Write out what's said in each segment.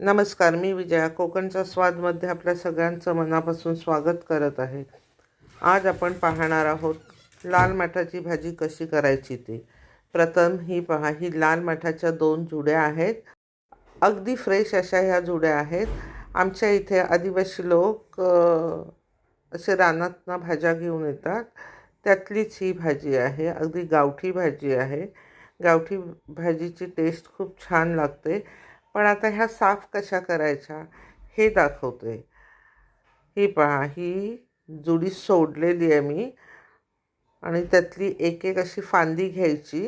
नमस्कार मी विजया. कोकणचा स्वादमध्ये आपल्या सगळ्यांचं मनापासून स्वागत करत आहे. आज आपण पाहणार आहोत लाल माठाची भाजी कशी करायची ते. प्रथम ही पहा ही लाल माठाच्या दोन जुड्या आहेत. अगदी फ्रेश अशा ह्या जुड्या आहेत. आमच्या इथे आदिवासी लोक असे रानातनं भाज्या घेऊन येतात. त्यातलीच ही भाजी आहे अगदी गावठी भाजी आहे. गावठी भाजीची टेस्ट खूप छान लागते. पण आता ह्या साफ कशा करायच्या हे दाखवते ही पहा ही जुडी सोडलेली आहे मी. आणि त्यातली एक एक अशी फांदी घ्यायची.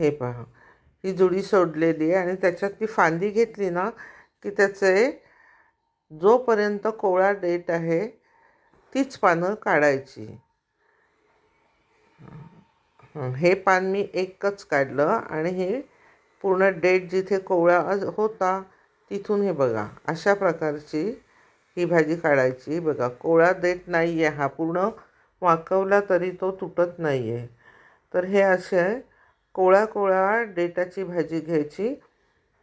हे पहा ही जुडी सोडलेली आहे आणि त्याच्यातली फांदी घेतली ना की त्याचे जोपर्यंत कोवळा डेट आहे तीच पानं काढायची. हे पान मी एकच काढलं आणि हे पूर्ण डेट जिथे कोवळा होता तिथून हे बघा. अशा प्रकारची ही भाजी काढायची. बघा कोवळा देत नाही आहे हा. पूर्ण वाकवला तरी तो तुटत नाही आहे तर हे असे कोवळा कोवळा डेटाची भाजी घ्यायची.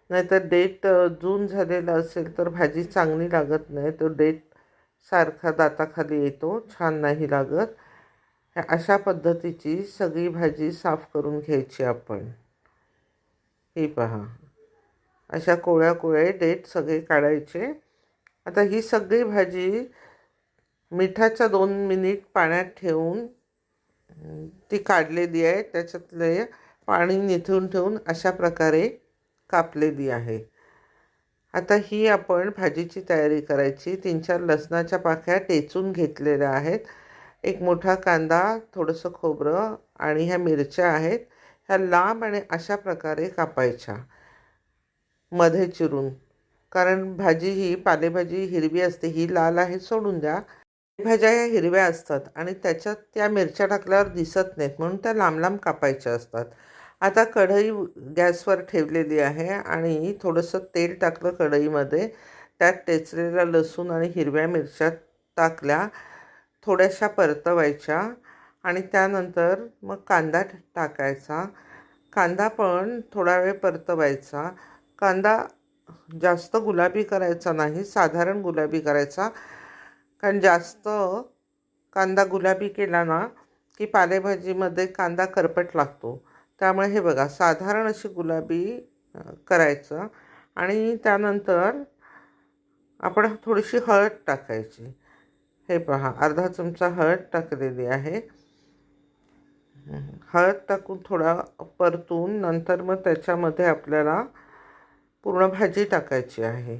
नाहीतर डेट जून झालेला असेल तर भाजी चांगली लागत नाही. तो डेट सारखा दाताखाली येतो. छान नाही लागत. अशा पद्धतीची सगळी भाजी साफ करून घ्यायची आपण. ही पहा. अशा कोळ्या कोळ्या डेट सगळे काढायचे. आता ही सगळी भाजी मिठाच्या दोन मिनिट पाण्यात ठेवून ती काढलेली आहे. त्याच्यातले पाणी निथळून ठेवून अशा प्रकारे कापलेली आहे. आता ही आपण भाजीची तयारी करायची. तीन चार लसणाच्या पाख्या टेचून घेतलेल्या आहेत. एक मोठा कांदा थोडंसं खोबरं आणि ह्या मिरच्या आहेत. ह्या लांब आणि अशा प्रकारे कापायच्या. मध्ये चिरून. कारण भाजी ही पालेभाजी हिरवी असते ही लाल आहे सोडून द्या. भाज्या ह्या हिरव्या असतात आणि त्याच्यात त्या मिरच्या टाकल्यावर दिसत नाहीत म्हणून त्या लांब लांब कापायच्या असतात. आता कढई गॅसवर ठेवलेली आहे आणि थोडंसं तेल टाकलं कढईमध्ये. त्यात टेचलेला लसूण आणि हिरव्या मिरच्या टाकल्या. थोड्याशा परतवायच्या. आणि त्यानंतर मग कांदा टाकायचा. कांदा पण थोडा वेळ परतवायचा. कांदा जास्त गुलाबी करायचा नाही साधारण गुलाबी करायचा. कारण जास्त कांदा गुलाबी केला ना की पालेभाजीमध्ये कांदा करपट लागतो. त्यामुळे हे बघा साधारण अशी गुलाबी करायचं. आणि त्यानंतर आपण थोडीशी हळद टाकायची. हे पहा अर्धा चमचा हळद टाकलेली आहे. हळद टाकून थोडा परतून नंतर मग त्याच्यामध्ये आपल्याला पूर्ण भाजी टाकायची आहे.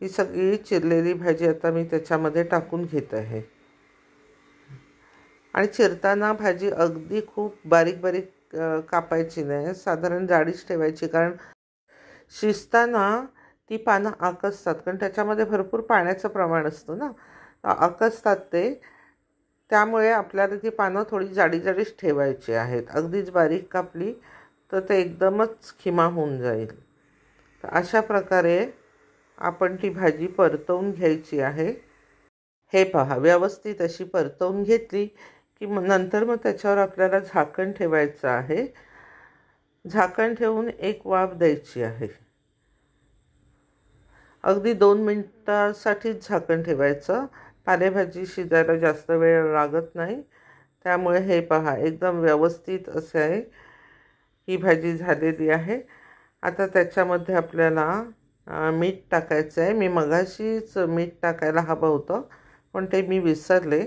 ही सगळी चिरलेली भाजी आता मी त्याच्यामध्ये टाकून घेत आहे. आणि चिरताना भाजी अगदी खूप बारीक बारीक कापायची नाही. साधारण जाडीच ठेवायची कारण शिजताना ती पानं आकसतात. कारण त्याच्यामध्ये भरपूर पाण्याचं प्रमाण असतं ना. आकसतात ते. त्यामुळे आपल्याला ती पानं थोडी जाडी जाडीच ठेवायची आहेत. अगदीच बारीक कापली तर ते एकदमच खिमा होऊन जाईल. तर अशा प्रकारे आपण ती भाजी परतवून घ्यायची आहे. हे पहा व्यवस्थित अशी परतवून घेतली की मग नंतर मग त्याच्यावर आपल्याला झाकण ठेवायचं आहे. झाकण ठेवून एक वाफ द्यायची आहे. अगदी दोन मिनटासाठीच झाकण ठेवायचं. पालेभाजी शिजायला जास्त वेळ लागत नाही. त्यामुळे हे पहा एकदम व्यवस्थित असे आहे. ही भाजी झालेली आहे. आता त्याच्यामध्ये आपल्याला मीठ टाकायचं आहे. मी मघाशीच मीठ टाकायला हवं होतं पण ते मी विसरले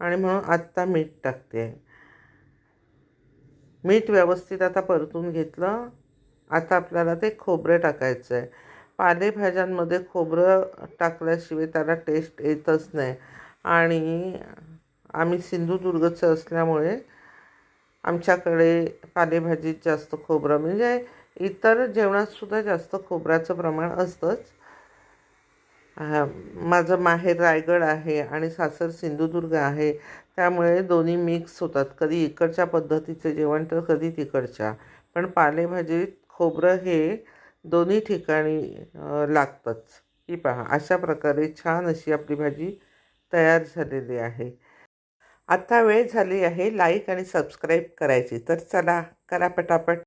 आणि म्हणून आत्ता मीठ टाकते. आहे मीठ व्यवस्थित आता परतून घेतलं. आता आपल्याला ते खोबरं टाकायचं आहे. पालेभाज्यांमध्ये खोबरं टाकल्याशिवाय त्याला टेस्ट येतच नाही. आणि आम्ही सिंधुदुर्गचं असल्यामुळे आमच्याकडे पालेभाजीत जास्त खोबरं म्हणजे इतर जेवणातसुद्धा जास्त खोबऱ्याचं प्रमाण असतंच. माझं माहेर रायगड आहे आणि सासर सिंधुदुर्ग आहे. त्यामुळे दोन्ही मिक्स होतात. कधी इकडच्या पद्धतीचं जेवण तर कधी तिकडच्या. पण पालेभाजीत खोबरं हे दोन्ही ठिकाणी लागतंच. ही पहा अशा प्रकारे छान अशी आपली भाजी तयार झालेली आहे. आता वेळ झाली आहे लाईक आणि सबस्क्राईब करायची. तर चला करा पटापट.